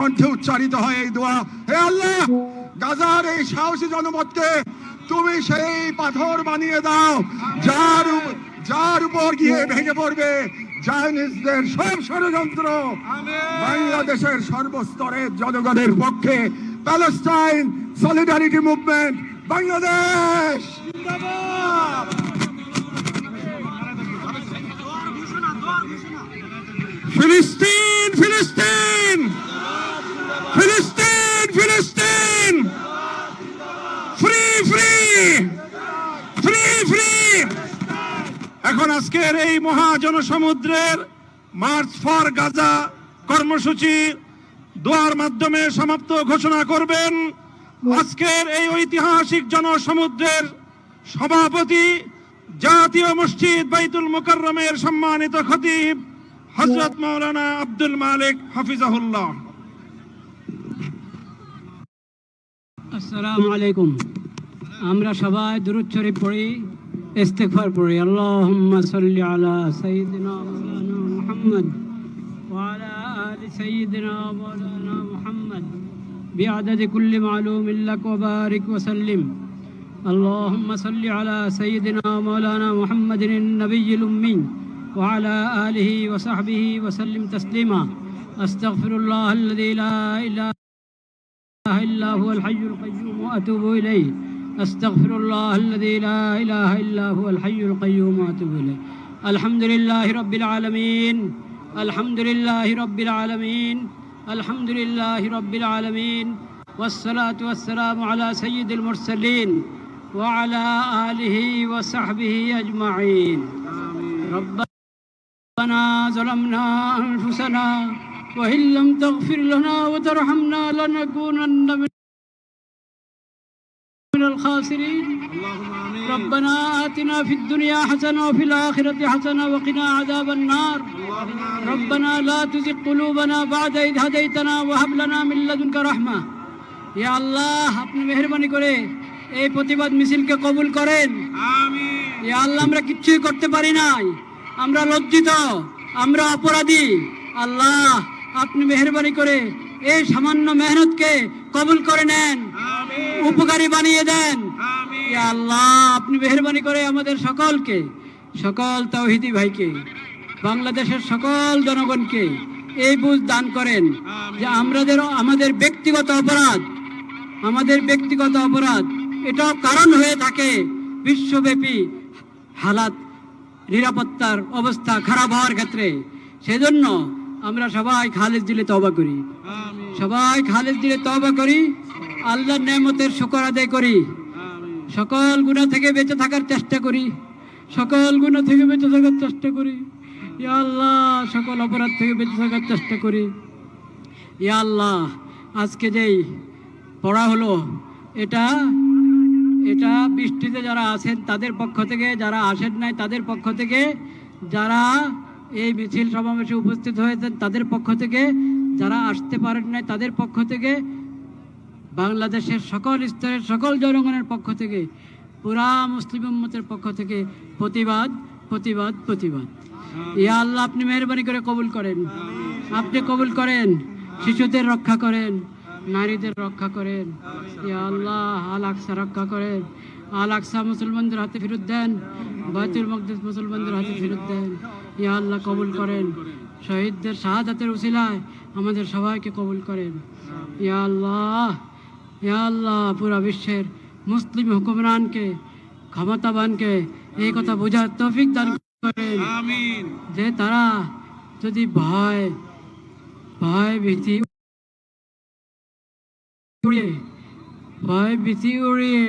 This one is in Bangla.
কণ্ঠে উচ্চারিত হয় এই দোয়া। হে আল্লাহ গাজার এই সাহসী জনপদকে তুমি সেই পাথর বানিয়ে দাও যার যার উপর গিয়ে ভেঙে পড়বে চাইনিজদের সব ষড়যন্ত্র। বাংলাদেশের সর্বস্তরের জনগণের পক্ষে প্যালেস্টাইন সলিডারিটি মুভমেন্ট বাংলাদেশ। জিন্দাবাদ! এখন আজকের এই মার্চ ফর গাজা কর্মসূচি দোয়ার মাধ্যমে সমাপ্ত ঘোষণা করবেন আজকের এই ঐতিহাসিক জনসমুদ্রের সভাপতি জাতীয় মসজিদ বাইতুল মুকাররমের সম্মানিত খতিব হজরত মৌলানা আব্দুল মালিক হাফিজাহুল্লাহ। আসসালামু আলাইকুম। আমরা সবাই দুরুদ শরীফ পড়ি ইস্তেগফার পড়ি আল্লাহুম্মা সাল্লি আলা সাইয়্যিদিনা মাওলানা মুহাম্মদ ওয়া আলা আলি সাইয়্যিদিনা মাওলানা মুহাম্মদ بعدد كل معلوم لك وبارك وسلم اللهم صل على سيدنا مولانا محمد النبي الأمي وعلى آله وصحبه وسلم تسليما أستغفر الله الذي لا إله إله إلا هو الحي القيوم وأتوب إليه أستغفر الله الذي لا إله إلا هو الحي القيوم وأتوب إليه. الحمد لله رب العالمين. الحمد لله رب العالمين. الحمد لله رب العالمين. والصلاة والسلام على سيد المرسلين وعلى آله وصحبه أجمعين. ربنا ظلمنا أنفسنا وإن لم تغفر لنا وترحمنا لنكونن من الخاسرين ربنا آتنا في الدنيا حسنة وفي الآخرة حسنة وقنا عذاب النار ربنا لا تزغ قلوبنا بعد إذ هديتنا وهب لنا من لدنك رحمة يا الله আপনি মেহরবানি করে এই প্রতিবাদ মিছিলকে কবুল করেন ইয়া আল্লাহ আমরা কিচ্ছুই করতে পারি নাই আমরা লজ্জিত আমরা অপরাধী আল্লাহ আপনি মেহরবানি করে এই সামান্য মেহনতকে কবুল করে নেন উপকারী বানিয়ে দেন। আল্লাহ আপনি মেহরবানি করে আমাদের সকলকে সকল তৌহিদি ভাইকে বাংলাদেশের সকল জনগণকে এই বুঝ দান করেন যে আমাদের আমাদের ব্যক্তিগত অপরাধ আমাদের ব্যক্তিগত অপরাধ এটাও কারণ হয়ে থাকে বিশ্বব্যাপী হালাত নিরাপত্তার অবস্থা খারাপ হওয়ার ক্ষেত্রে। সেজন্য আমরা সবাই খালেদ দিলে তবা করি। সবাই খালেদ দিলে তবা করি। আল্লাহর নেমতের শুকর আদায় করি। সকল গুণা থেকে বেঁচে থাকার চেষ্টা করি। সকল গুণা থেকে বেঁচে থাকার চেষ্টা করি। ইয়া আল্লাহ সকল অপরাধ থেকে বেঁচে থাকার চেষ্টা করি। ইয়া আল্লাহ আজকে যেই পড়া হলো এটা এটা বৃষ্টিতে যারা আছেন তাদের পক্ষ থেকে যারা আসেন নাই তাদের পক্ষ থেকে যারা এই মিছিল সমাবেশে উপস্থিত হয়েছেন তাদের পক্ষ থেকে যারা আসতে পারেন নাই তাদের পক্ষ থেকে বাংলাদেশের সকল স্তরের সকল জনগণের পক্ষ থেকে পুরা মুসলিম উম্মতের পক্ষ থেকে প্রতিবাদ প্রতিবাদ প্রতিবাদ। ইয়া আল্লাহ আপনি মেহরবানি করে কবুল করেন। আপনি কবুল করেন। শিশুদের রক্ষা করেন। নারীদের রক্ষা করেন। ইয়া আল্লাহ আল আকসা রক্ষা করেন। আল আকসা মুসলমানদের হাতে ফেরত দেন। বাইতুল মকদিস মুসলমানদের হাতে ফেরত দেন। ইয়া আল্লাহ কবুল করেন। শহীদদের শাহাদাতের উসিলায় আমাদের সবাইকে কবুল করেন। ইয়া আল্লাহ। ইয়া আল্লাহ পুরা বিশ্বের মুসলিম হুকুমরানকে ক্ষমতাবানকে এই কথা বোঝার তৌফিক দান করেন। যে তারা যদি ভয় ভয় ভীতি উড়িয়ে ভয় ভীতি উড়িয়ে